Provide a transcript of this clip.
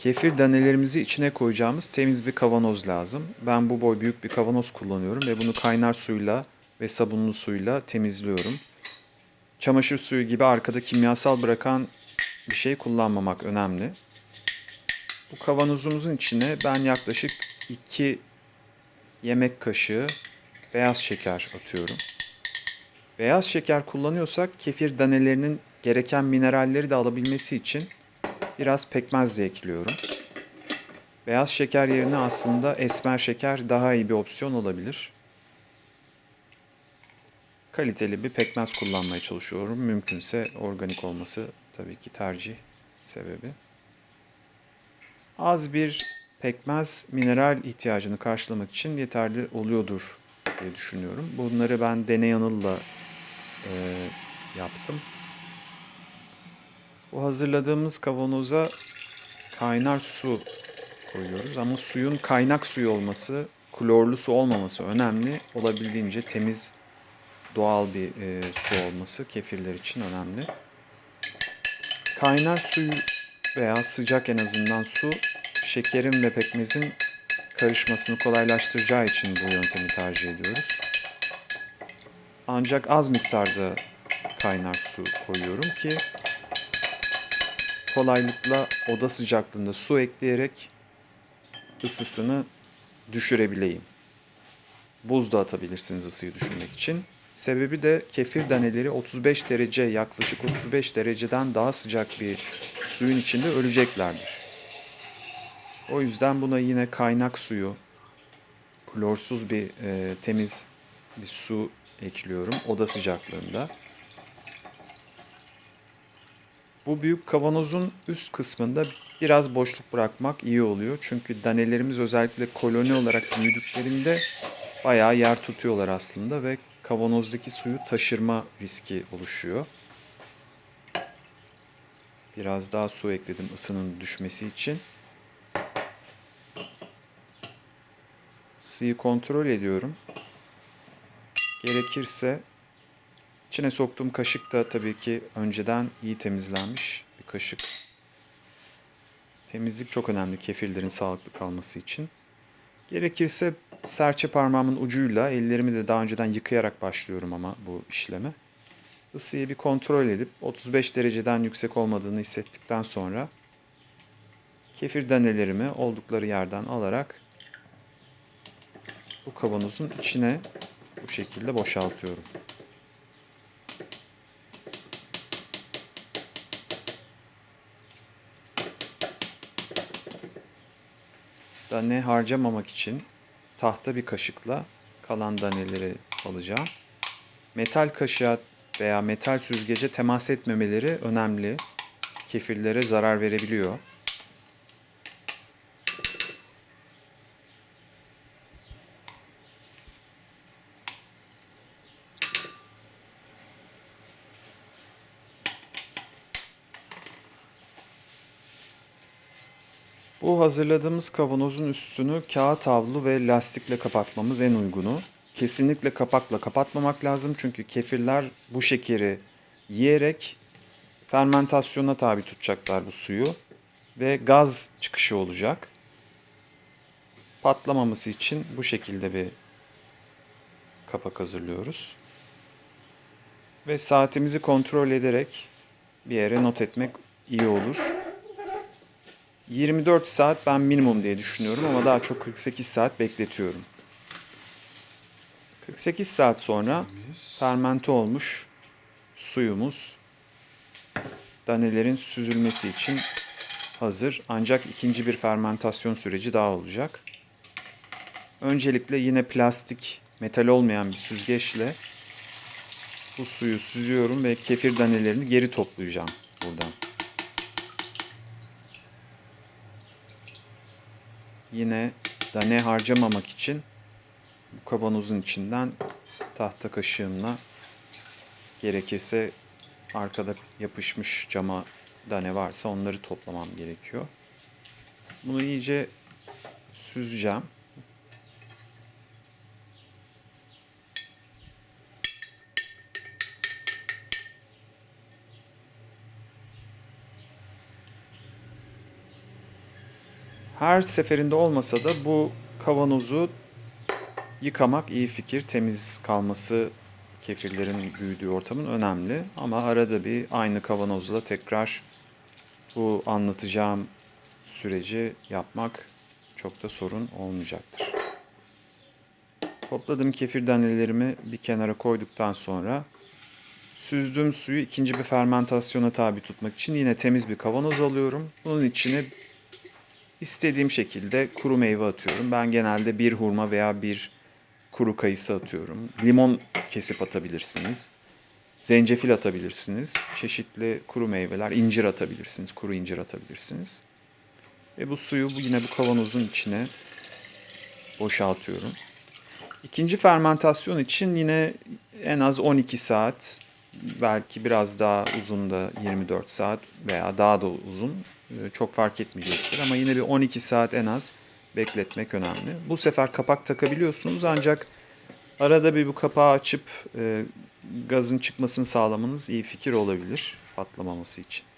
Kefir danelerimizi içine koyacağımız temiz bir kavanoz lazım. Ben bu boy büyük bir kavanoz kullanıyorum ve bunu kaynar suyla ve sabunlu suyla temizliyorum. Çamaşır suyu gibi arkada kimyasal bırakan bir şey kullanmamak önemli. Bu kavanozumuzun içine ben yaklaşık 2 yemek kaşığı beyaz şeker atıyorum. Beyaz şeker kullanıyorsak kefir danelerinin gereken mineralleri de alabilmesi için biraz pekmez de ekliyorum. Beyaz şeker yerine aslında esmer şeker daha iyi bir opsiyon olabilir. Kaliteli bir pekmez kullanmaya çalışıyorum. Mümkünse organik olması tabii ki tercih sebebi. Az bir pekmez mineral ihtiyacını karşılamak için yeterli oluyordur diye düşünüyorum. Bunları ben deney yanılla e, yaptım. Bu hazırladığımız kavanoza kaynar su koyuyoruz ama suyun kaynak suyu olması, klorlu su olmaması önemli. Olabildiğince temiz doğal bir e, su olması kefirler için önemli. Kaynar suyu veya sıcak en azından su şekerin ve pekmezin karışmasını kolaylaştıracağı için bu yöntemi tercih ediyoruz. Ancak az miktarda kaynar su koyuyorum ki kolaylıkla oda sıcaklığında su ekleyerek ısısını düşürebileyim. Buz da atabilirsiniz ısıyı düşürmek için. Sebebi de kefir daneleri 35 derece yaklaşık 35 dereceden daha sıcak bir suyun içinde öleceklerdir. O yüzden buna yine kaynak suyu, klorsuz bir e, temiz bir su ekliyorum oda sıcaklığında. Bu büyük kavanozun üst kısmında biraz boşluk bırakmak iyi oluyor. Çünkü danelerimiz özellikle koloni olarak büyüdüklerinde bayağı yer tutuyorlar aslında ve kavanozdaki suyu taşırma riski oluşuyor. Biraz daha su ekledim ısının düşmesi için. Isıyı kontrol ediyorum. Gerekirse içine soktuğum kaşık da tabii ki önceden iyi temizlenmiş bir kaşık. Temizlik çok önemli kefirlerin sağlıklı kalması için. Gerekirse serçe parmağımın ucuyla ellerimi de daha önceden yıkayarak başlıyorum ama bu işleme. Isıyı bir kontrol edip 35 dereceden yüksek olmadığını hissettikten sonra kefir danelerimi oldukları yerden alarak bu kavanozun içine bu şekilde boşaltıyorum. Dane harcamamak için tahta bir kaşıkla kalan daneleri alacağım. Metal kaşığa veya metal süzgece temas etmemeleri önemli. Kefirlere zarar verebiliyor. Bu hazırladığımız kavanozun üstünü kağıt havlu ve lastikle kapatmamız en uygunu. Kesinlikle kapakla kapatmamak lazım çünkü kefirler bu şekeri yiyerek fermentasyona tabi tutacaklar bu suyu ve gaz çıkışı olacak. Patlamaması için bu şekilde bir kapak hazırlıyoruz. Ve saatimizi kontrol ederek bir yere not etmek iyi olur. 24 saat ben minimum diye düşünüyorum ama daha çok 48 saat bekletiyorum. 48 saat sonra fermente olmuş suyumuz danelerin süzülmesi için hazır. Ancak ikinci bir fermentasyon süreci daha olacak. Öncelikle yine plastik, metal olmayan bir süzgeçle bu suyu süzüyorum ve kefir danelerini geri toplayacağım buradan. Yine dane harcamamak için bu kavanozun içinden tahta kaşığımla gerekirse arkada yapışmış cama dane varsa onları toplamam gerekiyor. Bunu iyice süzeceğim. Her seferinde olmasa da bu kavanozu yıkamak iyi fikir. Temiz kalması kefirlerin büyüdüğü ortamın önemli. Ama arada bir aynı kavanozla tekrar bu anlatacağım süreci yapmak çok da sorun olmayacaktır. Topladığım kefir danelerimi bir kenara koyduktan sonra süzdüğüm suyu ikinci bir fermentasyona tabi tutmak için yine temiz bir kavanoz alıyorum. Bunun içine istediğim şekilde kuru meyve atıyorum. Ben genelde bir hurma veya bir kuru kayısı atıyorum. Limon kesip atabilirsiniz. Zencefil atabilirsiniz. Çeşitli kuru meyveler, incir atabilirsiniz. Kuru incir atabilirsiniz. Ve bu suyu yine bu kavanozun içine boşaltıyorum. İkinci fermentasyon için yine en az 12 saat, belki biraz daha uzun da 24 saat veya daha da uzun çok fark etmeyecektir. Ama yine bir 12 saat en az bekletmek önemli. Bu sefer kapak takabiliyorsunuz ancak arada bir bu kapağı açıp e, gazın çıkmasını sağlamanız iyi fikir olabilir patlamaması için.